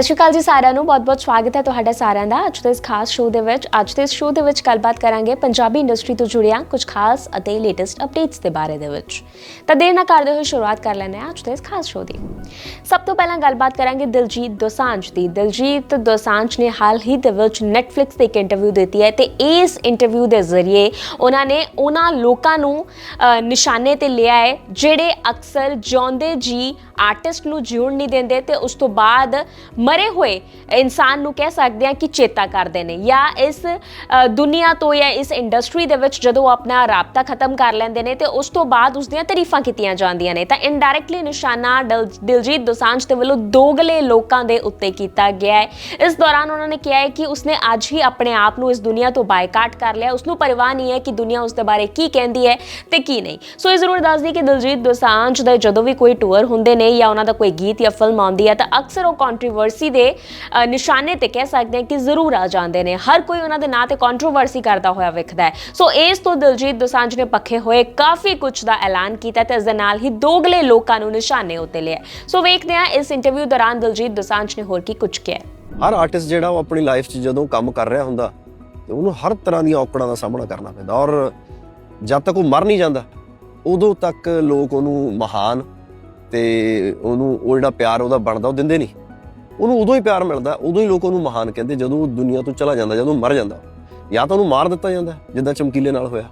ਸਤਿ ਸ਼੍ਰੀ ਅਕਾਲ ਜੀ ਸਾਰਿਆਂ ਨੂੰ। ਬਹੁਤ-ਬਹੁਤ ਸਵਾਗਤ ਹੈ ਤੁਹਾਡਾ ਸਾਰਿਆਂ ਦਾ ਅੱਜ ਦੇ ਇਸ ਖਾਸ ਸ਼ੋਅ ਦੇ ਵਿੱਚ। ਅੱਜ ਦੇ ਇਸ ਸ਼ੋਅ ਦੇ ਵਿੱਚ ਗੱਲਬਾਤ ਕਰਾਂਗੇ ਪੰਜਾਬੀ ਇੰਡਸਟਰੀ ਤੋਂ ਜੁੜੀਆਂ ਕੁਝ ਖਾਸ ਅਤੇ ਲੇਟੈਸਟ ਅਪਡੇਟਸ ਦੇ ਬਾਰੇ ਦੇ ਵਿੱਚ। ਤਾਂ ਦੇਰ ਨਾ ਕਰਦੇ ਹੋਏ ਸ਼ੁਰੂਆਤ ਕਰ ਲੈਂਦੇ ਹਾਂ ਅੱਜ ਦੇ ਇਸ ਖਾਸ ਸ਼ੋਅ ਦੀ। ਸਭ ਤੋਂ ਪਹਿਲਾਂ ਗੱਲਬਾਤ ਕਰਾਂਗੇ ਦਿਲਜੀਤ ਦੋਸਾਂਝ ਦੀ। ਦਿਲਜੀਤ ਦੋਸਾਂਝ ਨੇ ਹਾਲ ਹੀ ਦੇ ਵਿੱਚ Netflix ਤੇ ਇੱਕ ਇੰਟਰਵਿਊ ਦਿੱਤੀ ਹੈ ਤੇ ਇਸ ਇੰਟਰਵਿਊ ਦੇ ਜ਼ਰੀਏ ਉਹਨਾਂ ਨੇ ਉਹਨਾਂ ਲੋਕਾਂ ਨੂੰ ਨਿਸ਼ਾਨੇ ਤੇ ਲਿਆ ਹੈ ਜਿਹੜੇ ਅਕਸਰ ਜਿਉਂਦੇ ਜੀ ਆਰਟਿਸਟ ਨੂੰ ਜਿਉਣ ਨਹੀਂ ਦਿੰਦੇ ਤੇ ਉਸ ਤੋਂ ਬਾਅਦ ਮਰੇ ਹੋਏ ਇਨਸਾਨ ਨੂੰ ਕਹਿ ਸਕਦੇ ਆ ਕਿ ਚੇਤਾ ਕਰਦੇ ਨੇ ਜਾਂ ਇਸ ਦੁਨੀਆ ਤੋਂ ਜਾਂ ਇਸ ਇੰਡਸਟਰੀ ਦੇ ਵਿੱਚ ਜਦੋਂ ਉਹ ਆਪਣਾ ਰਾਬਤਾ ਖਤਮ ਕਰ ਲੈਂਦੇ ਨੇ ਤੇ ਉਸ ਤੋਂ ਬਾਅਦ ਉਸ ਦੀਆਂ ਤਾਰੀਫਾਂ ਕੀਤੀਆਂ ਜਾਂਦੀਆਂ ਨੇ ਤਾਂ ਇਨਡਾਇਰੈਕਟਲੀ ਨਿਸ਼ਾਨਾ ਦਿਲ- ਦਿਲਜੀਤ ਦੋਸਾਂਝ ਦੇ ਵੱਲੋਂ ਦੋਗਲੇ ਲੋਕਾਂ ਦੇ ਉੱਤੇ ਕੀਤਾ ਗਿਆ ਹੈ। ਇਸ ਦੌਰਾਨ ਉਹਨਾਂ ਨੇ ਕਿਹਾ ਹੈ ਕਿ ਉਸਨੇ ਅੱਜ ਹੀ ਆਪਣੇ ਆਪ ਨੂੰ ਇਸ ਦੁਨੀਆ ਤੋਂ ਬਾਈਕਾਟ ਕਰ ਲਿਆ। ਉਸਨੂੰ ਪਰਵਾਹ ਨਹੀਂ ਹੈ ਕਿ ਦੁਨੀਆ ਉਸ ਦੇ ਬਾਰੇ ਕੀ ਕਹਿੰਦੀ ਹੈ ਤੇ ਕੀ ਨਹੀਂ। ਸੋ ਇਹ ਜ਼ਰੂਰ ਦੱਸ ਦਈਏ ਕਿ ਦਿਲਜੀਤ ਦੋਸਾਂਝ ਦੇ ਜਦੋਂ ਵੀ ਕੋਈ ਟੂਰ ਹੁੰਦੇ ਨੇ ਜਾਂ ਉਹਨਾਂ ਦਾ ਕੋਈ ਗੀਤ ਜਾਂ ਫਿਲਮ ਆਉਂਦੀ ਹੈ ਤਾਂ ਅਕਸਰ ਉਹ ਕੰਟਰੋਵਰਸੀ ਦੇ ਨਿਸ਼ਾਨੇ ਤੇ ਕਹਿ ਸਕਦੇ ਹਾਂ ਕਿ ਜ਼ਰੂਰ ਆ ਜਾਂਦੇ ਨੇ। ਹਰ ਕੋਈ ਉਹਨਾਂ ਦੇ ਨਾਂ ਤੇ ਕੰਟਰੋਵਰਸੀ ਕਰਦਾ ਹੋਇਆ ਵਿਖਦਾ ਹੈ। ਸੋ ਇਸ ਤੋਂ ਦਿਲਜੀਤ ਦੋਸਾਂਝ ਨੇ ਪੱਖੇ ਹੋਏ ਕਾਫੀ ਕੁਝ ਦਾ ਐਲਾਨ ਕੀਤਾ ਤੇ ਇਸ ਦੇ ਨਾਲ ਹੀ ਦੋਗਲੇ ਲੋਕਾਂ ਨੂੰ ਨਿਸ਼ਾਨੇ ਉੱਤੇ ਲਿਆ। ਸੋ ਵੇਖਦੇ ਹਾਂ ਇਸ ਇੰਟਰਵਿਊ ਦੌਰਾਨ ਦਿਲਜੀਤ ਦੋਸਾਂਝ ਨੇ ਹੋਰ ਕੀ ਕੁਝ ਕਿਹਾ ਹਰ ਆਰਟਿਸਟ ਜਿਹੜਾ ਉਹ ਆਪਣੀ ਲਾਈਫ 'ਚ ਜਦੋਂ ਕੰਮ ਕਰ ਰਿਹਾ ਹੁੰਦਾ, ਤੇ ਉਹਨੂੰ ਹਰ ਤਰ੍ਹਾਂ ਦੀਆਂ ਔਕੜਾਂ ਦਾ ਸਾਹਮਣਾ ਕਰਨਾ ਪੈਂਦਾ ਔਰ ਜਦ ਤੱਕ ਉਹ ਮਰ ਨਹੀਂ ਜਾਂਦਾ, ਉਦੋਂ ਤੱਕ ਲੋਕ ਉਹਨੂੰ ਮਹਾਨ ਤੇ ਉਹਨੂੰ ਉਹ ਜਿਹੜਾ ਪਿਆਰ ਉਹਦਾ ਬਣਦਾ, ਉਹ ਦਿੰਦੇ ਨਹੀਂ। ਉਹਨੂੰ ਉਦੋਂ ਹੀ ਪਿਆਰ ਮਿਲਦਾ, ਉਦੋਂ ਹੀ ਲੋਕ ਉਹਨੂੰ ਮਹਾਨ ਕਹਿੰਦੇ, ਜਦੋਂ ਉਹ ਦੁਨੀਆ ਤੋਂ ਚਲਾ ਜਾਂਦਾ, ਜਦੋਂ ਮਰ ਜਾਂਦਾ। ਜਾਂ ਤਾਂ ਉਹਨੂੰ ਮਾਰ ਦਿੱਤਾ ਜਾਂਦਾ, ਜਿੱਦਾਂ ਚਮਕੀਲੇ ਨਾਲ ਹੋਇਆ।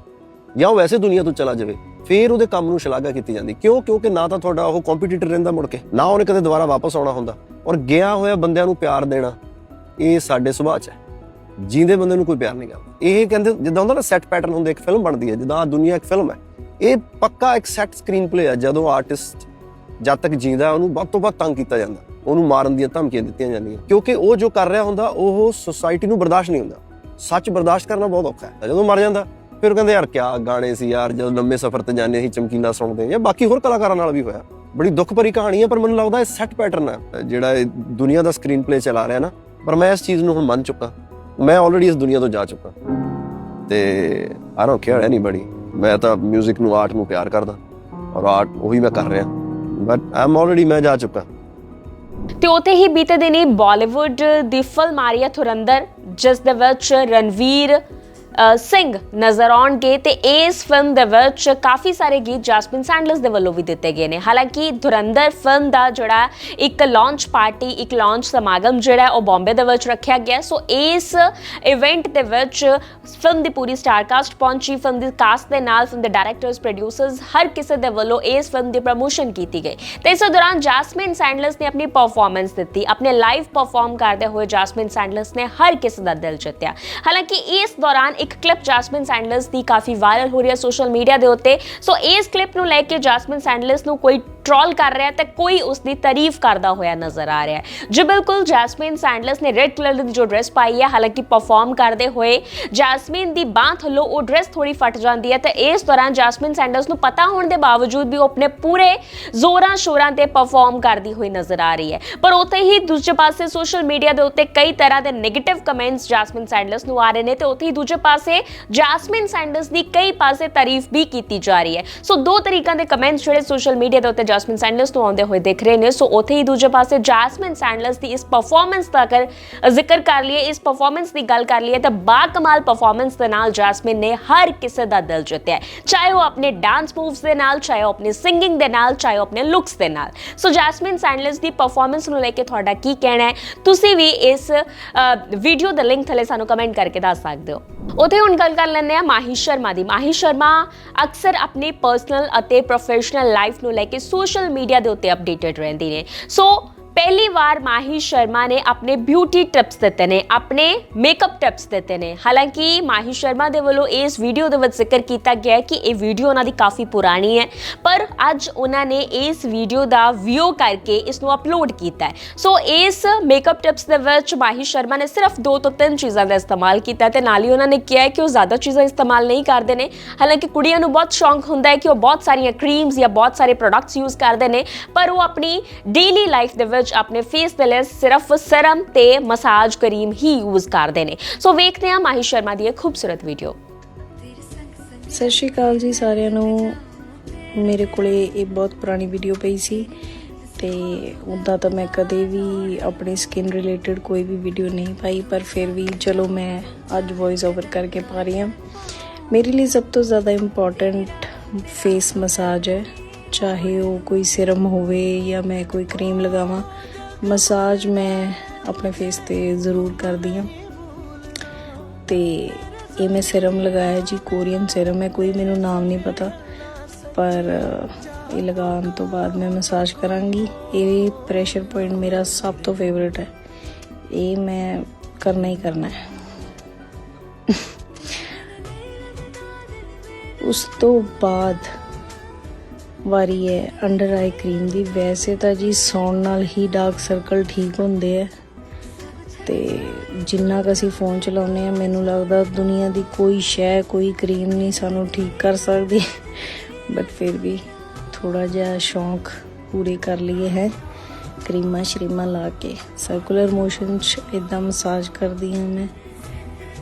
ਜਾਂ ਉਹ ਵੈਸੇ ਦੁਨੀਆ ਤੋਂ ਚਲਾ ਜਾਵੇ, ਫੇਰ ਉਹਦੇ ਕੰਮ ਨੂੰ ਸ਼ਲਾਘਾ ਕੀਤੀ ਜਾਂਦੀ। ਕਿਉਂ? ਕਿਉਂਕਿ ਨਾ ਤਾਂ ਤੁਹਾਡਾ ਉਹ ਕੰਪੀਟੀਟਰ ਰਹਿੰਦਾ ਮੁੜ ਕੇ, ਨਾ ਉਹਨੇ ਕਦੇ ਦੁਬਾਰਾ ਵਾਪਸ ਆਉਣਾ ਹੁੰਦਾ। ਔਰ ਗਿਆ ਹੋਇਆ ਬੰਦਿਆਂ ਨੂੰ ਪਿਆਰ ਦੇਣਾ, ਇਹ ਸਾਡੇ ਸੁਭਾਅ 'ਚ ਹੈ। ਜੀਂਦੇ ਬੰਦੇ ਨੂੰ ਕੋਈ ਪਿਆਰ ਨਹੀਂ ਕਰਦਾ। ਇਹ ਕਹਿੰਦੇ, ਜਿੱਦਾਂ ਹੁੰਦਾ ਨਾ ਸੈੱਟ ਪੈਟਰਨ ਹੁੰਦਾ, ਇੱਕ ਫਿਲਮ ਬਣਦੀ ਹੈ, ਜਿੱਦਾਂ ਆਹ ਦੁਨੀਆ ਇੱਕ ਫਿਲਮ ਹੈ। ਇਹ ਪੱਕਾ ਇੱਕ ਸੈੱਟ ਸਕਰੀਨ ਪਲੇ ਹੈ, ਜਦੋਂ ਆਰਟਿਸਟ ਜਦ ਤੱਕ ਜੀਂਦਾ ਉਹਨੂੰ ਵੱਧ ਤੋਂ ਵੱਧ ਤੰਗ ਕੀਤਾ ਜਾਂਦਾ। ਉਹਨੂੰ ਮਾਰਨ ਦੀਆਂ ਧਮਕੀਆਂ ਦਿੱਤੀਆਂ ਜਾਂਦੀਆਂ। ਕਿਉਂਕਿ ਉਹ ਜੋ ਕਰ ਰਿਹਾ ਹੁੰਦਾ, ਉਹ ਸੋਸਾਇਟੀ ਨੂੰ ਬਰਦਾਸ਼ਤ ਨਹੀਂ ਹੁੰਦਾ। ਸੱਚ ਬਰਦਾਸ਼ਤ ਕਰਨਾ ਬਹੁਤ ਔਖਾ ਹੈ। ਜਦੋਂ ਮਰ ਜਾਂਦਾ, ਫਿਰ ਉਹ ਕਹਿੰਦੇ, ਯਾਰ, ਕਿਆ ਗਾਣੇ ਸੀ ਯਾਰ, ਜਦੋਂ ਲੰਮੇ ਸਫ਼ਰ ਤੇ ਜਾਂਦੇ ਸੀ, ਚਮਕੀਲਾ ਸੁਣਦੇ ਜਾਂ ਬਾਕੀ ਹੋਰ ਕਲਾਕਾਰਾਂ ਨਾਲ ਵੀ ਹੋਇਆ। ਬੜੀ ਦੁੱਖ ਭਰੀ ਕਹਾਣੀ ਹੈ, ਪਰ ਮੈਨੂੰ ਲੱਗਦਾ ਇਹ ਸੈੱਟ ਪੈਟਰਨ ਹੈ। ਜਿਹੜਾ ਇਹ ਦੁਨੀਆ ਦਾ ਸਕਰੀਨ ਪਲੇ ਚਲਾ ਰਿਹਾ ਨਾ, ਪਰ ਮੈਂ ਇਸ ਚੀਜ਼ ਨੂੰ ਹੁਣ ਮੰਨ ਚੁੱਕਾ। ਮੈਂ ਆਲਰੇਡੀ ਇਸ ਦੁਨੀਆ ਤੋਂ ਜਾ ਚੁੱਕਾ। ਤੇ ਆਈ ਡੋਨਟ ਕੇਅਰ ਐਨੀਬਾਡੀ ਮੈਂ ਤਾਂ 뮤직 ਨੂੰ ਆਰਟ ਨੂੰ ਪਿਆਰ ਕਰਦਾ। ਔਰ ਆਰਟ ਉਹੀ ਮੈਂ ਕਰ ਰਿਹਾ। ਬਟ ਆਮ ਆਲਰੇਡੀ ਮੈਂ ਜਾ ਚੁੱਕਾ। ਤੇ ਉਤੇ ਹੀ ਬੀਤੇ ਦਿਨੀ ਬਾਲੀਵੁੱਡ ਦੀ ਫਿਲਮ ਆ ਰਹੀ ਹੈ ਧੁਰੰਦਰ ਜਿਸ ਦੇ ਵਿੱਚ ਰਣਵੀਰ ਸਿੰਘ ਨਜ਼ਰ ਆਉਣਗੇ ਤੇ ਇਸ ਫਿਲਮ ਦੇ ਵਿੱਚ ਕਾਫੀ ਸਾਰੇ ਗੀਤ ਜੈਸਮਿਨ ਸੈਂਡਲਸ ਦੇ ਵੱਲੋਂ ਵੀ ਦਿੱਤੇ ਗਏ ਨੇ ਹਾਲਾਂਕਿ ਧੁਰੰਦਰ ਫਿਲਮ ਦਾ ਜਿਹੜਾ ਇੱਕ ਲਾਂਚ ਪਾਰਟੀ ਇੱਕ ਲਾਂਚ ਸਮਾਗਮ ਜਿਹੜਾ ਹੈ ਉਹ ਬੰਬੇ ਦੇ ਵਿੱਚ ਰੱਖਿਆ ਗਿਆ ਸੋ ਇਸ ਇਵੈਂਟ ਦੇ ਵਿੱਚ ਫਿਲਮ ਦੀ ਪੂਰੀ ਸਟਾਰ ਕਾਸਟ ਪਹੁੰਚੀ ਫਿਲਮ ਦੀ ਕਾਸਟ ਦੇ ਨਾਲ ਫਿਲਮ ਦੇ ਡਾਇਰੈਕਟਰਸ ਪ੍ਰੋਡਿਊਸਰਸ ਹਰ ਕਿਸੇ ਦੇ ਵੱਲੋਂ ਇਸ ਫਿਲਮ ਦੀ ਪ੍ਰੋਮੋਸ਼ਨ ਕੀਤੀ ਗਈ ਤੇ ਇਸ ਦੌਰਾਨ ਜੈਸਮਿਨ ਸੈਂਡਲਸ ਨੇ ਆਪਣੀ ਪਰਫਾਰਮੈਂਸ ਦਿੱਤੀ ਆਪਣੇ ਲਾਈਵ ਪਰਫਾਰਮ ਕਰਦੇ ਹੋਏ ਜੈਸਮਿਨ ਸੈਂਡਲਸ ਨੇ ਹਰ ਕਿਸੇ ਦਾ ਦਿਲ ਜਿੱਤਿਆ ਹਾਲਾਂਕਿ ਇਸ ਦੌਰਾਨ ਇੱਕ ਕਲਿੱਪ ਜੈਸਮਿਨ ਸੈਂਡਲਸ ਦੀ ਕਾਫੀ ਵਾਇਰਲ ਹੋ ਰਹੀ ਹੈ ਸੋਸ਼ਲ ਮੀਡੀਆ ਦੇ ਉੱਤੇ। ਸੋ ਇਸ ਕਲਿੱਪ ਨੂੰ ਲੈ ਕੇ ਜੈਸਮਿਨ ਸੈਂਡਲਸ ਨੂੰ ਕੋਈ ਟ੍ਰੋਲ ਕਰ ਰਿਹਾ ਤੇ ਕੋਈ ਉਸ ਦੀ ਤਾਰੀਫ ਕਰਦਾ ਹੋਇਆ ਨਜ਼ਰ ਆ ਰਿਹਾ ਹੈ। ਜੀ ਬਿਲਕੁਲ ਜੈਸਮਿਨ ਸੈਂਡਲਸ ਨੇ ਰੈੱਡ ਕਲਰ ਦੀ ਜੋ ਡਰੈਸ ਪਾਈ ਹੈ, ਹਾਲਾਂਕਿ ਪਰਫਾਰਮ ਕਰਦੇ ਹੋਏ ਜੈਸਮਿਨ ਦੀ ਬਾਹ ਥੱਲੋਂ ਉਹ ਡਰੈਸ ਥੋੜੀ ਫਟ ਜਾਂਦੀ ਹੈ ਤੇ ਇਸ ਦੌਰਾਨ ਜੈਸਮਿਨ ਸੈਂਡਲਸ ਨੂੰ ਪਤਾ ਹੋਣ ਦੇ ਬਾਵਜੂਦ ਵੀ ਉਹ ਆਪਣੇ ਪੂਰੇ ਜ਼ੋਰਾਂ ਸ਼ੋਰਾਂ ਤੇ ਪਰਫਾਰਮ ਕਰਦੀ ਹੋਈ ਨਜ਼ਰ ਆ ਰਹੀ ਹੈ। ਪਰ ਉੱਥੇ ਹੀ ਦੂਜੇ ਪਾਸੇ ਸੋਸ਼ਲ ਮੀਡੀਆ ਦੇ ਉੱਤੇ ਕਈ ਤਰ੍ਹਾਂ ਦੇ 네ਗੇਟਿਵ ਕਮੈਂਟਸ ਜੈਸਮਿਨ ਸੈਂਡਲਸ ਨੂੰ ਆ ਰਹੇ ਨੇ ਤੇ ਉੱਥੇ ਹੀ ਦੂਜੇ ਪਾਸੇ ਜੈਸਮਿਨ ਸੈਂਡਲਸ ਦੀ ਕਈ ਪਾਸੇ ਤਾਰੀਫ ਵੀ ਕੀਤੀ ਜਾ ਰਹੀ ਹੈ। ਸੋ ਦੋ ਤਰੀਕਾਂ ਦੇ ਕਮੈਂਟਸ ਜਿਹੜੇ ਸੋਸ਼ਲ ਮੀਡੀਆ ਦੇ ਉੱਤੇ ਜੈਸਮਿਨ ਸੈਂਡਲਸ ਨੂੰ ਆਉਂਦੇ ਹੋਏ ਦਿਖ ਰਹੇ ਨੇ। ਸੋ ਉੱਥੇ ਹੀ ਦੂਜੇ ਪਾਸੇ ਜੈਸਮਿਨ ਸੈਂਡਲਸ ਦੀ ਇਸ ਪਰਫਾਰਮੈਂਸ ਦਾ ਅਗਰ ਜ਼ਿਕਰ ਕਰ ਲਈਏ, ਇਸ ਪਰਫਾਰਮੈਂਸ ਦੀ ਗੱਲ ਕਰ ਲਈਏ ਤਾਂ ਬਾ ਕਮਾਲ ਪਰਫਾਰਮੈਂਸ ਦੇ ਨਾਲ ਜੈਸਮਿਨ ਨੇ ਹਰ ਕਿਸੇ ਦਾ ਦਿਲ ਜਿੱਤਿਆ ਚਾਹੇ ਉਹ ਆਪਣੇ ਡਾਂਸ ਮੂਵਸ ਦੇ ਨਾਲ, ਚਾਹੇ ਉਹ ਆਪਣੀ ਸਿੰਗਿੰਗ ਦੇ ਨਾਲ, ਚਾਹੇ ਉਹ ਆਪਣੇ ਲੁੱਕਸ ਦੇ ਨਾਲ। ਸੋ ਜੈਸਮਿਨ ਸੈਂਡਲਸ ਦੀ ਪਰਫਾਰਮੈਂਸ ਨੂੰ ਲੈ ਕੇ ਤੁਹਾਡਾ ਕੀ ਕਹਿਣਾ ਹੈ? ਤੁਸੀਂ ਵੀ ਇਸ ਵੀਡੀਓ ਦਾ ਲਿੰਕ ਥੱਲੇ ਸਾਨੂੰ ਕਮੈਂਟ ਕਰਕੇ ਦੱਸ ਸਕਦੇ ਹੋ। ਉਥੇ ਹੁਣ ਗੱਲ ਕਰ ਲੈਂਦੇ ਆ ਮਾਹੀ ਸ਼ਰਮਾ ਦੀ। ਮਾਹੀ ਸ਼ਰਮਾ ਅਕਸਰ ਆਪਣੀ ਪਰਸਨਲ ਅਤੇ ਪ੍ਰੋਫੈਸ਼ਨਲ ਲਾਈਫ ਨੂੰ ਲੈ ਕੇ ਸੋਸ਼ਲ ਮੀਡੀਆ ਦੇ ਉੱਤੇ ਅਪਡੇਟਡ ਰਹਿੰਦੀ ਨੇ। ਸੋ ਪਹਿਲੀ ਵਾਰ ਮਾਹੀ ਸ਼ਰਮਾ ਨੇ ਆਪਣੇ ਬਿਊਟੀ ਟਿਪਸ ਦਿੱਤੇ ਨੇ, ਆਪਣੇ ਮੇਕਅਪ ਟਿਪਸ ਦਿੱਤੇ ਨੇ। ਹਾਲਾਂਕਿ ਮਾਹੀ ਸ਼ਰਮਾ ਦੇ ਵੱਲੋਂ ਇਸ ਵੀਡੀਓ ਦੇ ਵਿੱਚ ਜ਼ਿਕਰ ਕੀਤਾ ਗਿਆ ਹੈ ਕਿ ਇਹ ਵੀਡੀਓ ਉਹਨਾਂ ਦੀ ਕਾਫੀ ਪੁਰਾਣੀ ਹੈ, ਪਰ ਅੱਜ ਉਹਨਾਂ ਨੇ ਇਸ ਵੀਡੀਓ ਦਾ ਵਿਊ ਕਰਕੇ ਇਸ ਨੂੰ ਅਪਲੋਡ ਕੀਤਾ ਹੈ। ਸੋ ਇਸ ਮੇਕਅਪ ਟਿਪਸ ਦੇ ਵਿੱਚ ਮਾਹੀ ਸ਼ਰਮਾ ਨੇ ਸਿਰਫ ਦੋ ਤੋਂ ਤਿੰਨ ਚੀਜ਼ਾਂ ਦਾ ਇਸਤੇਮਾਲ ਕੀਤਾ ਹੈ ਤੇ ਨਾਲ ਹੀ ਉਹਨਾਂ ਨੇ ਕਿਹਾ ਕਿ ਉਹ ਜ਼ਿਆਦਾ ਚੀਜ਼ਾਂ ਇਸਤੇਮਾਲ ਨਹੀਂ ਕਰਦੇ ਨੇ। ਹਾਲਾਂਕਿ ਕੁੜੀਆਂ ਨੂੰ ਬਹੁਤ ਸ਼ੌਂਕ ਹੁੰਦਾ ਹੈ ਕਿ ਉਹ ਬਹੁਤ ਸਾਰੀਆਂ ਕਰੀਮਸ ਜਾਂ ਬਹੁਤ ਸਾਰੇ ਪ੍ਰੋਡਕਟਸ ਯੂਜ਼ ਕਰਦੇ ਨੇ, ਪਰ ਉਹ ਆਪਣੀ ਡੇਲੀ ਲਾਈਫ ਦੇ ਵਿੱਚ ਆਪਣੇ ਫੇਸ ਦੇ ਲਈ ਸਿਰਫ ਸਰਮ ਤੇ ਮਸਾਜ ਕਰੀਮ ਹੀ ਯੂਜ਼ ਕਰਦੇ ਨੇ। ਸੋ ਵੇਖਦੇ ਹਾਂ ਮਾਹੀ ਸ਼ਰਮਾ ਦੀ ਇਹ ਖੂਬਸੂਰਤ ਵੀਡੀਓ ਸਤਿ ਸ਼੍ਰੀ ਅਕਾਲ ਜੀ ਸਾਰਿਆਂ ਨੂੰ। ਮੇਰੇ ਕੋਲੇ ਇਹ ਬਹੁਤ ਪੁਰਾਣੀ ਵੀਡੀਓ ਪਈ ਸੀ ਤੇ ਉੱਦਾਂ ਤਾਂ ਮੈਂ ਕਦੇ ਵੀ ਆਪਣੀ ਸਕਿਨ ਰਿਲੇਟਡ ਕੋਈ ਵੀ ਵੀਡੀਓ ਨਹੀਂ ਪਾਈ, ਪਰ ਫਿਰ ਵੀ ਚਲੋ ਮੈਂ ਅੱਜ ਵੌਇਸ ਓਵਰ ਕਰਕੇ ਪਾ ਰਹੀ ਹਾਂ। ਮੇਰੇ ਲਈ ਸਭ ਤੋਂ ਜ਼ਿਆਦਾ ਇੰਪੋਰਟੈਂਟ ਫੇਸ ਮਸਾਜ ਹੈ। ਚਾਹੇ ਉਹ ਕੋਈ ਸਿਰਮ ਹੋਵੇ ਜਾਂ ਮੈਂ ਕੋਈ ਕਰੀਮ ਲਗਾਵਾਂ, ਮਸਾਜ ਮੈਂ ਆਪਣੇ ਫੇਸ ਤੇ ਜ਼ਰੂਰ ਕਰਦੀ ਹਾਂ। ਤੇ ਇਹ ਮੈਂ ਸਿਰਮ ਲਗਾਇਆ ਜੀ, ਕੋਰੀਅਨ ਸਿਰਮ ਹੈ, ਕੋਈ ਮੈਨੂੰ ਨਾਮ ਨਹੀਂ ਪਤਾ। ਪਰ ਇਹ ਲਗਾਉਣ ਤੋਂ ਬਾਅਦ ਮੈਂ ਮਸਾਜ ਕਰਾਂਗੀ। ਇਹ ਪ੍ਰੈਸ਼ਰ ਪੁਆਇੰਟ ਮੇਰਾ ਸਭ ਤੋਂ ਫੇਵਰਿਟ ਹੈ। ਇਹ ਮੈਂ ਕਰਨਾ ਹੀ ਕਰਨਾ ਹੈ। ਉਸ ਤੋਂ ਬਾਅਦ ਵਾਰੀ ਹੈ ਅੰਡਰ ਆਈ ਕਰੀਮ ਦੀ ਵੈਸੇ ਤਾਂ ਜੀ ਸੌਣ ਨਾਲ ਹੀ ਡਾਰਕ ਸਰਕਲ ਠੀਕ ਹੁੰਦੇ ਆ। ਤੇ ਜਿੰਨਾ ਕੁ ਅਸੀਂ ਫੋਨ ਚਲਾਉਂਦੇ ਆ ਮੈਨੂੰ ਲੱਗਦਾ ਦੁਨੀਆ ਦੀ ਕੋਈ ਸ਼ੈ, ਕੋਈ ਕਰੀਮ ਨਹੀਂ ਸਾਨੂੰ ਠੀਕ ਕਰ ਸਕਦੀ। ਬਟ ਫਿਰ ਵੀ ਥੋੜਾ ਜਿਹਾ ਸ਼ੌਂਕ ਪੂਰੇ ਕਰ ਲਈਏ ਹੈ। ਕਰੀਮਾਂ ਸ਼ਰੀਮਾਂ ਲਾ ਕੇ। ਸਰਕੂਲਰ ਮੋਸ਼ਨ ਚ ਇਦਾਂ ਮਸਾਜ ਕਰਦੀ ਹਾਂ ਮੈਂ।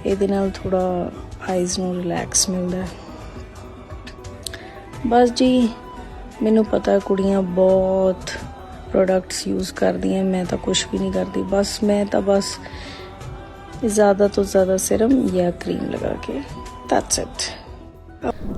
ਇਹਦੇ ਨਾਲ ਥੋੜਾ ਆਈਜ਼ ਨੂੰ ਰਿਲੈਕਸ ਮਿਲਦਾ। ਬਸ ਜੀ ਮੈਨੂੰ ਪਤਾ ਕੁੜੀਆਂ ਬਹੁਤ ਪ੍ਰੋਡਕਟਸ ਯੂਜ਼ ਕਰਦੀਆਂ, ਮੈਂ ਤਾਂ ਕੁਝ ਵੀ ਨਹੀਂ ਕਰਦੀ। ਬਸ ਮੈਂ ਤਾਂ ਬਸ ਜ਼ਿਆਦਾ ਤੋਂ ਜ਼ਿਆਦਾ ਸਿਰਮ ਜਾਂ ਕਰੀਮ ਲਗਾ ਕੇ ਦੈਟਸ ਇਟ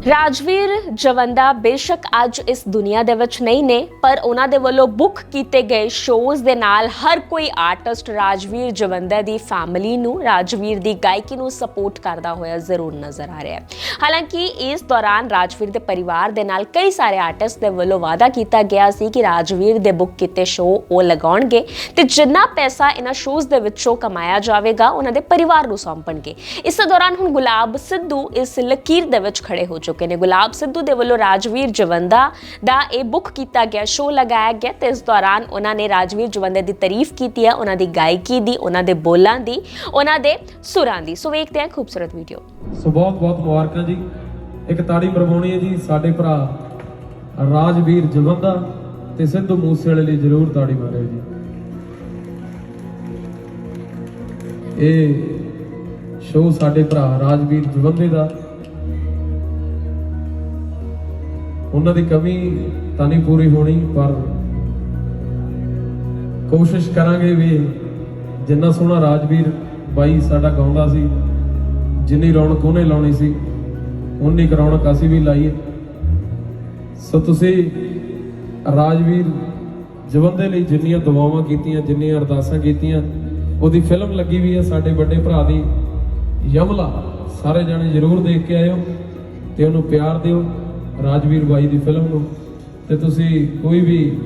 ਰਾਜਵੀਰ ਜਵੰਦਾ ਬੇਸ਼ੱਕ ਅੱਜ ਇਸ ਦੁਨੀਆ ਦੇ ਵਿੱਚ ਨਹੀਂ ਨੇ, ਪਰ ਉਹਨਾਂ ਦੇ ਵੱਲੋਂ ਬੁੱਕ ਕੀਤੇ ਗਏ ਸ਼ੋਜ਼ ਦੇ ਨਾਲ ਹਰ ਕੋਈ ਆਰਟਿਸਟ ਰਾਜਵੀਰ ਜਵੰਦਾ ਦੀ ਫੈਮਿਲੀ ਨੂੰ, ਰਾਜਵੀਰ ਦੀ ਗਾਇਕੀ ਨੂੰ ਸਪੋਰਟ ਕਰਦਾ ਹੋਇਆ ਜ਼ਰੂਰ ਨਜ਼ਰ ਆ ਰਿਹਾ ਹੈ। ਹਾਲਾਂਕਿ ਇਸ ਦੌਰਾਨ ਰਾਜਵੀਰ ਦੇ ਪਰਿਵਾਰ ਦੇ ਨਾਲ ਕਈ ਸਾਰੇ ਆਰਟਿਸਟ ਦੇ ਵੱਲੋਂ ਵਾਅਦਾ ਕੀਤਾ ਗਿਆ ਸੀ ਕਿ ਰਾਜਵੀਰ ਦੇ ਬੁੱਕ ਕੀਤੇ ਸ਼ੋਅ ਉਹ ਲਗਾਉਣਗੇ ਤੇ ਜਿੰਨਾ ਪੈਸਾ ਇਹਨਾਂ ਸ਼ੋਜ਼ ਦੇ ਵਿੱਚੋਂ ਕਮਾਇਆ ਜਾਵੇਗਾ, ਉਹਨਾਂ ਦੇ ਪਰਿਵਾਰ ਨੂੰ ਸੌਂਪਣਗੇ। ਇਸ ਦੌਰਾਨ ਹੁਣ ਗੁਲਾਬ ਸਿੱਧੂ ਇਸ ਲਕੀਰ ਦੇ ਵਿੱਚ ਖੜੇ ਹੋ ਚੁੱਕੇ ਨੇ। ਗੁਲਾਬ ਸਿੱਧੂ ਦੇ ਵੱਲੋਂ ਰਾਜਵੀਰ ਜਵੰਦਾ ਦਾ ਇਹ ਬੁੱਕ ਕੀਤਾ ਗਿਆ ਸ਼ੋਅ ਲਗਾਇਆ ਗਿਆ ਤੇ ਇਸ ਦੌਰਾਨ ਉਹਨਾਂ ਨੇ ਰਾਜਵੀਰ ਜਵੰਦਾ ਦੀ ਤਾਰੀਫ ਕੀਤੀ ਹੈ, ਉਹਨਾਂ ਦੀ ਗਾਇਕੀ ਦੀ, ਉਹਨਾਂ ਦੇ ਬੋਲਾਂ ਦੀ, ਉਹਨਾਂ ਦੇ ਸੁਰਾਂ ਦੀ। ਸੋ ਵੇਖਦੇ ਹਾਂ ਖੂਬਸੂਰਤ ਵੀਡੀਓ ਸੋ ਬਹੁਤ ਬਹੁਤ ਮੁਬਾਰਕਾਂ ਜੀ। ਇੱਕ ਤਾੜੀ ਮਰਵਾਉਣੀ ਹੈ ਜੀ ਸਾਡੇ ਭਰਾ ਰਾਜਵੀਰ ਜਵੰਦਾ ਤੇ ਸਿੱਧੂ ਮੂਸੇਵਾਲੇ ਲਈ ਜਰੂਰ ਤਾੜੀ ਮਾਰਿਓ ਜੀ। ਇਹ ਸ਼ੋਅ ਸਾਡੇ ਭਰਾ ਰਾਜਵੀਰ ਜਵੰਦੇ ਦਾ ਉਹਨਾਂ ਦੀ ਕਮੀ ਤਾਂ ਨਹੀਂ ਪੂਰੀ ਹੋਣੀ, ਪਰ ਕੋਸ਼ਿਸ਼ ਕਰਾਂਗੇ ਵੀ ਜਿੰਨਾ ਸੋਹਣਾ ਰਾਜਵੀਰ ਬਾਈ ਸਾਡਾ ਗਾਉਂਦਾ ਸੀ, ਜਿੰਨੀ ਰੌਣਕ ਉਹਨੇ ਲਾਉਣੀ ਸੀ ਉਨੀ ਕੁ ਰੌਣਕ ਅਸੀਂ ਵੀ ਲਾਈਏ। ਸੋ ਤੁਸੀਂ ਰਾਜਵੀਰ ਜਵੰਦੇ ਲਈ ਜਿੰਨੀਆਂ ਦੁਆਵਾਂ ਕੀਤੀਆਂ, ਜਿੰਨੀਆਂ ਅਰਦਾਸਾਂ ਕੀਤੀਆਂ, ਉਹਦੀ ਫਿਲਮ ਲੱਗੀ ਵੀ ਹੈ ਸਾਡੇ ਵੱਡੇ ਭਰਾ ਦੀ। ਯਮਲਾ, ਸਾਰੇ ਜਣੇ ਜ਼ਰੂਰ ਦੇਖ ਕੇ ਆਇਓ ਤੇ ਉਹਨੂੰ ਪਿਆਰ ਦਿਓ। ਰਾਜਵੀਰ ਬਾਈ ਦੀ ਫਿਲਮ ਨੂੰ ਤੇ ਤੁਸੀਂ ਕੋਈ ਵੀ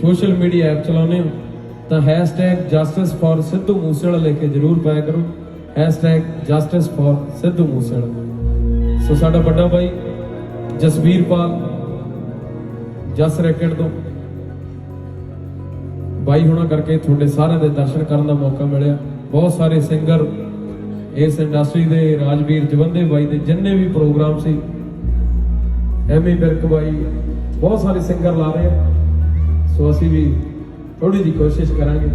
ਸੋਸ਼ਲ ਮੀਡੀਆ ਐਪ ਚਲਾਉਂਦੇ ਹੋ, ਤਾਂ #justice for ਸਿੱਧੂ ਮੂਸੇਵਾਲਾ ਲੈ ਕੇ ਜ਼ਰੂਰ ਪਾਇਆ ਕਰੋ। #justice for Sidhu Moosewala. ਸੋ ਸਾਡਾ ਵੱਡਾ ਬਾਈ ਜਸਵੀਰ ਪਾਲ, ਜਸ ਰੈਕਟ ਤੋਂ ਬਾਈ ਹੋਣਾ ਕਰਕੇ ਤੁਹਾਡੇ ਸਾਰਿਆਂ ਦੇ ਦਰਸ਼ਨ ਕਰਨ ਦਾ ਮੌਕਾ ਮਿਲਿਆ। ਬਹੁਤ ਸਾਰੇ ਸਿੰਗਰ ਇਸ ਇੰਡਸਟਰੀ ਦੇ ਰਾਜਵੀਰ ਜਵੰਦੇ ਬਾਈ ਦੇ ਜਿੰਨੇ ਵੀ ਪ੍ਰੋਗਰਾਮ ਸੀ ਐਮੀ ਬਿਰਕ ਬਾਈ ਬਹੁਤ ਸਾਰੇ ਸਿੰਗਰ ਲਾ ਰਹੇ ਆ। ਸੋ ਅਸੀਂ ਵੀ ਥੋੜੀ ਜਿਹੀ ਕੋਸ਼ਿਸ਼ ਕਰਾਂਗੇ।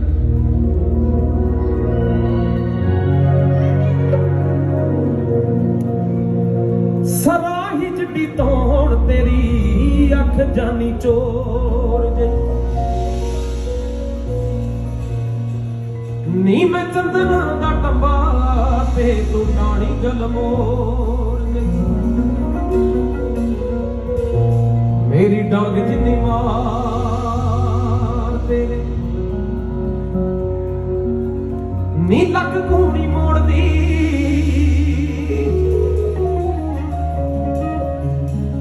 ਸਰਾਹੀ ਜੱਡੀ ਤੋੜ ਤੇਰੀ, ਅੱਖ ਜਾਨੀ ਚੋਰ ਜੇ। ਨੀ ਮੈਂ ਚੰਦਨਾ ਦਾ ਟੰਬਾ, ਤੇ ਤੂੰ ਟਾਣੀ ਗਲਮੋਰ। ਮੇਰੀ ਡਾਂਗ ਜਿੰਨੀ ਮਾਰ ਤੇਰੇ। ਨੀ ਲੱਕ ਘੂਣੀ ਮੋੜਦੀ।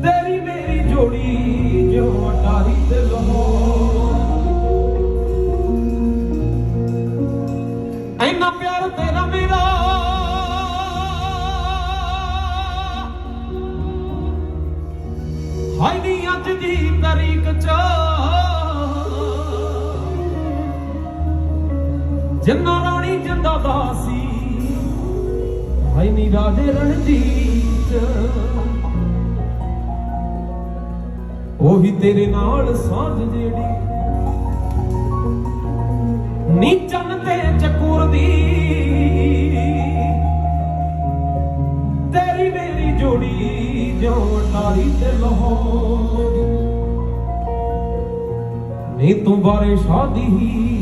ਤੇਰੀ ਮੇਰੀ ਜੋੜੀ ਜੋ ਅਟਾਰੀ ਤੇ ਲਾਹੌਰ। ਐਨਾ ਹਾਈ ਨੀ ਰਣਜੀਤ। ਉਹੀ ਤੇਰੇ ਨਾਲ ਸਾਂਝ ਜਿਹੜੀ। ਨੀ ਚੰਨ ਤੇ ਚਕੂਰ ਦੀ। ਤੇਰੀ ਮੇਰੀ ਜੋੜੀ ਜੋ ਟਾਰੀ ਤੇ ਲਾਹੌਰ। ਨਹੀਂ ਤੂੰ ਬਾਰੇ ਸ਼ਾਦੀ ਤੇ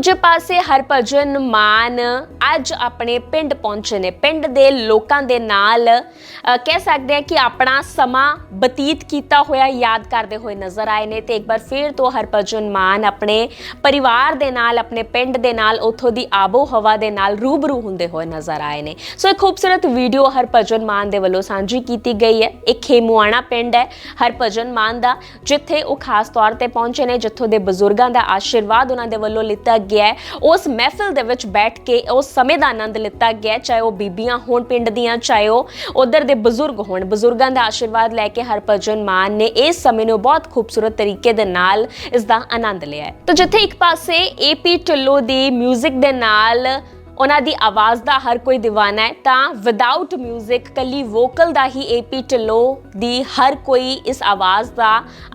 ਦੂਜੇ ਪਾਸੇ ਹਰਭਜਨ ਮਾਨ ਅੱਜ ਆਪਣੇ ਪਿੰਡ ਪਹੁੰਚੇ ਨੇ। ਪਿੰਡ ਦੇ ਲੋਕਾਂ ਦੇ ਨਾਲ ਕਹਿ ਸਕਦੇ ਆ ਕਿ ਆਪਣਾ ਸਮਾਂ ਬਤੀਤ ਕੀਤਾ ਹੋਇਆ, ਯਾਦ ਕਰਦੇ ਹੋਏ ਨਜ਼ਰ ਆਏ ਨੇ ਤੇ ਇੱਕ ਵਾਰ ਫਿਰ ਤੋਂ ਹਰਭਜਨ ਮਾਨ ਆਪਣੇ ਪਰਿਵਾਰ ਦੇ ਨਾਲ, ਆਪਣੇ ਪਿੰਡ ਦੇ ਨਾਲ, ਉਥੋਂ ਦੀ ਆਬੋ ਹਵਾ ਦੇ ਨਾਲ ਰੂਬਰੂ ਹੁੰਦੇ ਹੋਏ ਨਜ਼ਰ ਆਏ ਨੇ। ਸੋ ਇੱਕ ਖੂਬਸੂਰਤ ਵੀਡੀਓ ਹਰਭਜਨ ਮਾਨ ਦੇ ਵੱਲੋਂ ਸਾਂਝੀ ਕੀਤੀ ਗਈ ਹੈ। ਇਹ ਖੇਮੂਆਣਾ ਪਿੰਡ ਹੈ ਹਰਭਜਨ ਮਾਨ ਦਾ, ਜਿੱਥੇ ਉਹ ਖਾਸ ਤੌਰ ਤੇ ਪਹੁੰਚੇ ਨੇ, ਜਿੱਥੋਂ ਦੇ ਬਜ਼ੁਰਗਾਂ ਦਾ ਆਸ਼ੀਰਵਾਦ ਉਹਨਾਂ ਦੇ ਵੱਲੋਂ ਲਿੱਤਾ ਗਿਆ ਹੈ। ਉਸ ਮਹਿਫਿਲ ਦੇ ਵਿੱਚ ਬੈਠ ਕੇ ਉਸ ਸਮੇਂ ਦਾ ਆਨੰਦ ਲਿੱਤਾ ਗਿਆ ਚਾਹੇ ਉਹ ਬੀਬੀਆਂ ਹੋਣ ਪਿੰਡ ਦੀਆਂ, ਚਾਹੇ ਉਹ ਉਧਰ ਦੇ ਬਜ਼ੁਰਗ ਹੋਣ। ਬਜ਼ੁਰਗਾਂ ਦਾ ਆਸ਼ੀਰਵਾਦ ਲੈ ਕੇ ਹਰਭਜਨ ਮਾਨ ਨੇ ਇਸ ਸਮੇਂ ਨੂੰ ਬਹੁਤ ਖੂਬਸੂਰਤ ਤਰੀਕੇ ਦੇ ਨਾਲ ਇਸ ਦਾ ਆਨੰਦ ਲਿਆ ਹੈ। ਤਾਂ ਜਿੱਥੇ ਇੱਕ ਪਾਸੇ ਏਪੀ ਢਿੱਲੋਂ ਦੀ 뮤직 ਦੇ ਨਾਲ ਉਹਨਾਂ ਦੀ ਆਵਾਜ਼ ਦਾ ਹਰ ਕੋਈ دیਵਾਨਾ ਹੈ, ਤਾਂ ਵਿਦਆਊਟ 뮤직 ਕੱਲੀ ਵੋਕਲ ਦਾ ਹੀ ਏਪੀ ਢਿੱਲੋ ਦੀ ਹਰ ਕੋਈ ਇਸ ਆਵਾਜ਼ ਦਾ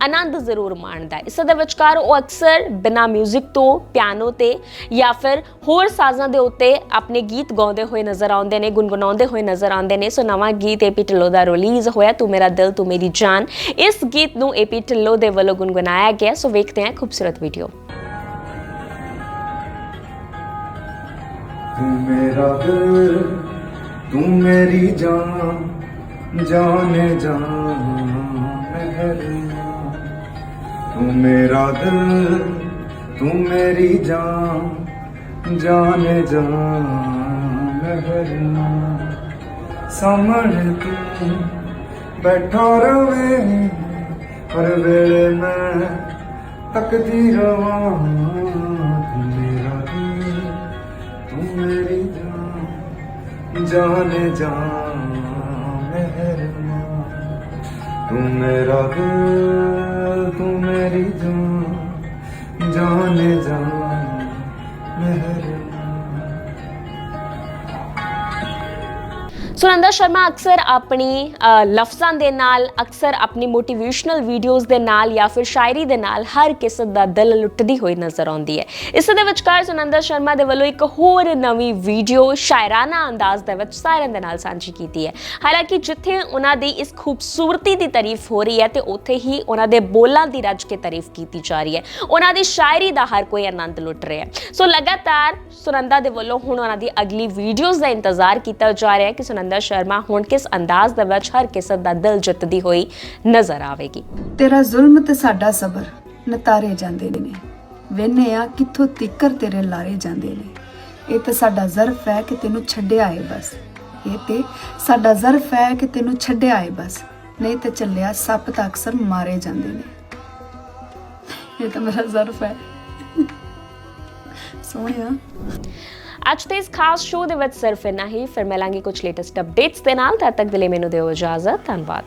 ਆਨੰਦ ਜ਼ਰੂਰ ਮਾਣਦਾ ਹੈ। ਇਸ ਦੇ ਵਿਚਕਾਰ ਉਹ ਅਕਸਰ ਬਿਨਾ 뮤직 ਤੋਂ ਪਿਆਨੋ ਤੇ ਜਾਂ ਫਿਰ ਹੋਰ ਸਾਜ਼ਾਂ ਦੇ ਉੱਤੇ ਆਪਣੇ ਗੀਤ ਗਾਉਂਦੇ ਹੋਏ ਨਜ਼ਰ ਆਉਂਦੇ ਨੇ ਗੁੰਗਣਾਉਂਦੇ ਹੋਏ ਨਜ਼ਰ ਆਉਂਦੇ ਨੇ। ਸੋ ਨਵਾਂ ਗੀਤ ਏਪੀ ਢਿੱਲੋ ਦਾ ਰਿਲੀਜ਼ ਹੋਇਆ, ਤੂੰ ਮੇਰਾ ਦਿਲ, ਤੂੰ ਮੇਰੀ ਜਾਨ। ਇਸ ਗੀਤ ਨੂੰ ਏਪੀ ਢਿੱਲੋ ਦੇ ਵੱਲੋਂ ਗੁੰਗਣਾਇਆ ਗਿਆ। ਸੋ ਵੇਖਦੇ ਹਾਂ ਖੂਬਸੂਰਤ ਵੀਡੀਓ ਤੂੰ ਮੇਰਾ ਦਿਲ, ਤੂੰ ਮੇਰੀ ਜਾਨ, ਜਾਣੇ ਜਾਨ ਮਹਿਰਨਾ ਤੂੰ ਮੇਰਾ ਦਿਲ, ਤੂੰ ਮੇਰੀ ਜਾਨ, ਜਾਣੇ ਜਾਨ ਮਹਿਰਨਾ ਸਾਹਮਣੇ ਤੂੰ ਬੈਠਾ ਰਵੇ, ਹਰ ਵੇਲੇ ਮੈਂ ਤੱਕਦੀ ਰਵਾਂ। जान जाने जान मेहरमा तू मेरा दिल तू मेरी जान जाने जान मेहरमा ਸੁਨੰਦਾ ਸ਼ਰਮਾ ਅਕਸਰ ਆਪਣੀ ਲਫ਼ਜ਼ਾਂ ਦੇ ਨਾਲ, ਅਕਸਰ ਆਪਣੀ ਮੋਟੀਵੇਸ਼ਨਲ ਵੀਡੀਓਜ਼ ਦੇ ਨਾਲ ਜਾਂ ਫਿਰ ਸ਼ਾਇਰੀ ਦੇ ਨਾਲ ਹਰ ਕਿਸੇ ਦਾ ਦਿਲ ਲੁੱਟਦੀ ਹੋਈ ਨਜ਼ਰ ਆਉਂਦੀ ਹੈ। ਇਸ ਦੇ ਵਿਚਕਾਰ ਸੁਨੰਦਾ ਸ਼ਰਮਾ ਦੇ ਵੱਲੋਂ ਇੱਕ ਹੋਰ ਨਵੀਂ ਵੀਡੀਓ ਸ਼ਾਇਰਾਨਾ ਅੰਦਾਜ਼ ਦੇ ਵਿੱਚ ਸਾਰਿਆਂ ਦੇ ਨਾਲ ਸਾਂਝੀ ਕੀਤੀ ਹੈ। ਹਾਲਾਂਕਿ ਜਿੱਥੇ ਉਹਨਾਂ ਦੀ ਇਸ ਖੂਬਸੂਰਤੀ ਦੀ ਤਾਰੀਫ ਹੋ ਰਹੀ ਹੈ ਤੇ ਉੱਥੇ ਹੀ ਉਹਨਾਂ ਦੇ ਬੋਲਾਂ ਦੀ ਰੱਜ ਕੇ ਤਾਰੀਫ ਕੀਤੀ ਜਾ ਰਹੀ ਹੈ। ਉਹਨਾਂ ਦੀ ਸ਼ਾਇਰੀ ਦਾ ਹਰ ਕੋਈ ਆਨੰਦ ਲੁੱਟ ਰਿਹਾ ਹੈ। ਸੋ ਲਗਾਤਾਰ ਸੁਨੰਦਾ ਦੇ ਵੱਲੋਂ ਹੁਣ ਉਹਨਾਂ ਦੀ ਅਗਲੀ ਵੀਡੀਓਜ਼ ਦਾ ਇੰਤਜ਼ਾਰ ਕੀਤਾ ਜਾ ਰਿਹਾ ਹੈ ਕਿ ਸੁਨੰਦਾ ਸ਼ਰਮਾ ਹੁਣ ਕਿਸ ਅੰਦਾਜ਼ ਦੇ ਵਿੱਚ ਹਰ ਕਿਸੇ ਦਾ ਦਿਲ ਜਿੱਤਦੀ ਹੋਈ ਨਜ਼ਰ ਆਵੇਗੀ। ਤੇਰਾ ਜ਼ੁਲਮ ਤੇ ਸਾਡਾ ਸਬਰ, ਨਤਾਰੇ ਜਾਂਦੇ ਨੇ। ਵੇਨੇ ਆ ਕਿੱਥੋਂ ਤਿੱਕਰ ਤੇਰੇ ਲਾਰੇ ਜਾਂਦੇ ਨੇ। ਇਹ ਤੇ ਸਾਡਾ ਜ਼ਰਫ ਹੈ ਕਿ ਤੈਨੂੰ ਛੱਡਿਆ ਏ ਬਸ। ਇਹ ਤੇ ਸਾਡਾ ਜ਼ਰਫ ਹੈ ਕਿ ਤੈਨੂੰ ਛੱਡਿਆ ਏ ਬਸ। ਨਹੀਂ ਤੇ ਚੱਲਿਆ ਸੱਪ ਤਾਂ ਅਕਸਰ ਮਾਰੇ ਜਾਂਦੇ ਨੇ। ਇਹ ਤਾਂ ਮੇਰਾ ਜ਼ਰਫ ਹੈ। ਸੋਹਣਿਆ ਅੱਜ ਦੇ ਇਸ ਖਾਸ ਸ਼ੋਅ ਦੇ ਵਿੱਚ ਸਿਰਫ ਇੰਨਾ ਹੀ। ਫਿਰ ਮਿਲਾਂਗੇ ਕੁਝ ਲੇਟੈਸਟ ਅਪਡੇਟਸ ਦੇ ਨਾਲ। ਤਦ ਤੱਕ ਦੇ ਲਈ ਮੈਨੂੰ ਦਿਓ ਇਜਾਜ਼ਤ। ਧੰਨਵਾਦ।